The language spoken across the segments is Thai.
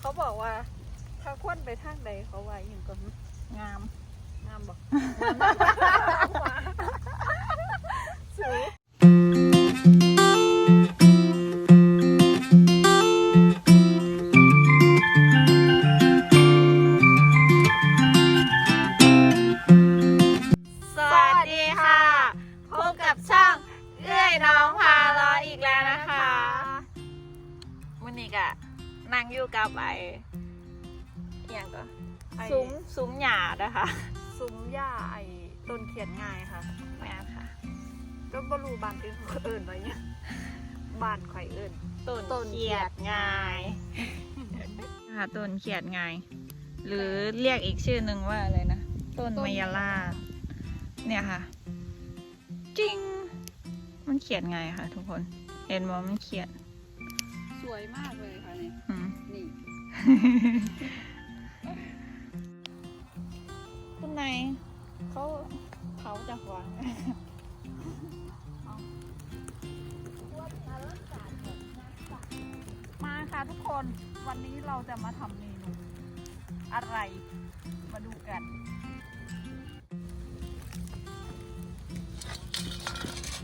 เขาบอกว่า ถ้าควนไปทางใดเขาว่าอย่างก่อนงาม งามบอก สู สวัสดีค่ะ พบกับช่องเอื้อยน้องพาล้ออีกแล้วนะคะวันนี้ก็ นั่งอยู่กับไออหย่างก็ไอ้ ซุ้มซุ้มหยาดนะคะซุ้มหญ้าไอ้ต้นเขียนง่ายค่ะแม่ค่ะก็บรูบานอื่นเขาเอิญไว้เนี่ยบ้านข่อยเอิญ ต้นต้นเขียดงายค่ะต้นเขียดงาย หรือเรียกอีกชื่อหนึ่งว่าอะไรนะ ต้นมายาลาดเนี่ยค่ะ จริง มันเขียดไงายค่ะ ทุกคน เห็นว่ามันเขียดส วยมากเลยค่ะเนี่ยอืมนี่คุณนายเขาเผาจากวางมาค่ะทุกคนวันนี้เราจะมาทำเมนูอะไร มาดูกัน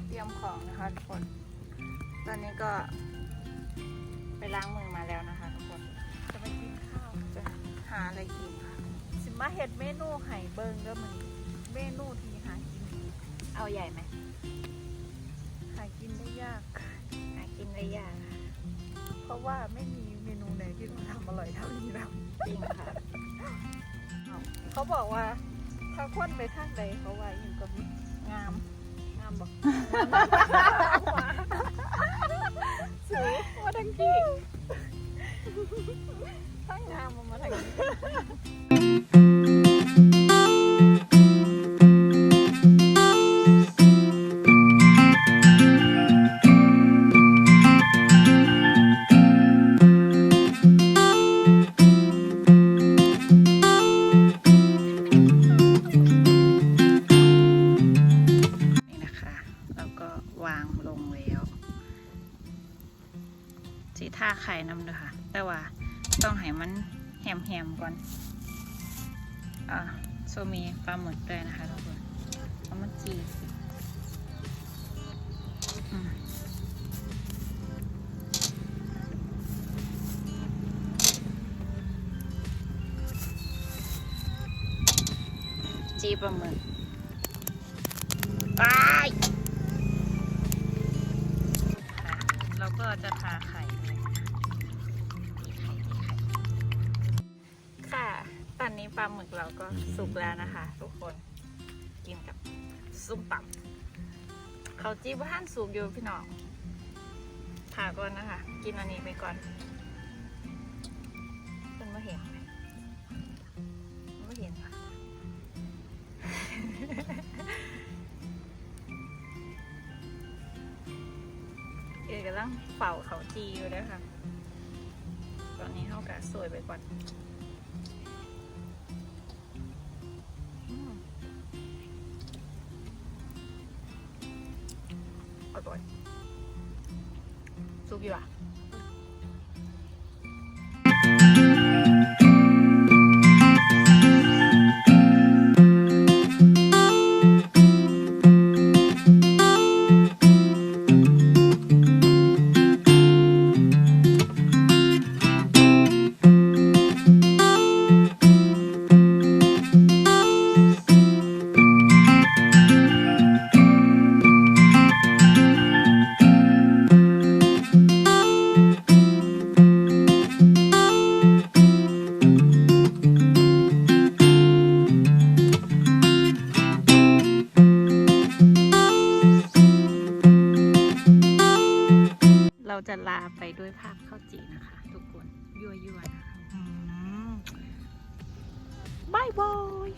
เตรียมของนะคะทุกคน ตอนนี้ก็ไป ล้างมือมาแล้วนะคะทุกคนจะไปกินข้าวจะหาอะไรกินค่ะสิมาเห็ดเมนูไห่เบิงก็มันเมนูที่หากินเอาใหญ่ไหมหากินได้ยากหากินได้ยากค่ะเพราะว่าไม่มีเมนูไหนที่เราทำอร่อยเท่านี้แล้วจริงค่ะเขาบอกว่า ถ้าควนไปทางใดเขาว่าอย่างก่อนงามงามบอก ทั้งามมาทางนี้นี่นะคะแล้วก็วางลงแล้วสีท่าไข่น้ำเลยค่ะ แต่ว่า ต้องให้มันแหมๆก่อน อ่าโซมีปลาหมึกด้วยนะคะทุกคนเอามาจีจีปลาหมึกไปเราก็จะทาไข่ นนี้ปลาหมึกเราก็สุกแล้วนะคะ ทุกคนกินกับซุปตับเขาจีบท่านสุกอยู่พี่น้องทาก่อนนะคะ กินอันนี้ไปก่อนเป็นมาเห็นไหมไม่เห็นค่ะเอกกำลังเป่าเขาจีอยู่ด้วยค่ะตอนนี้เท่ากับสวยไปก่อน ซุปอ ลาไปด้วยภาพข้าวจีนะคะ ทุกคนยั่วๆนะคะบายบาย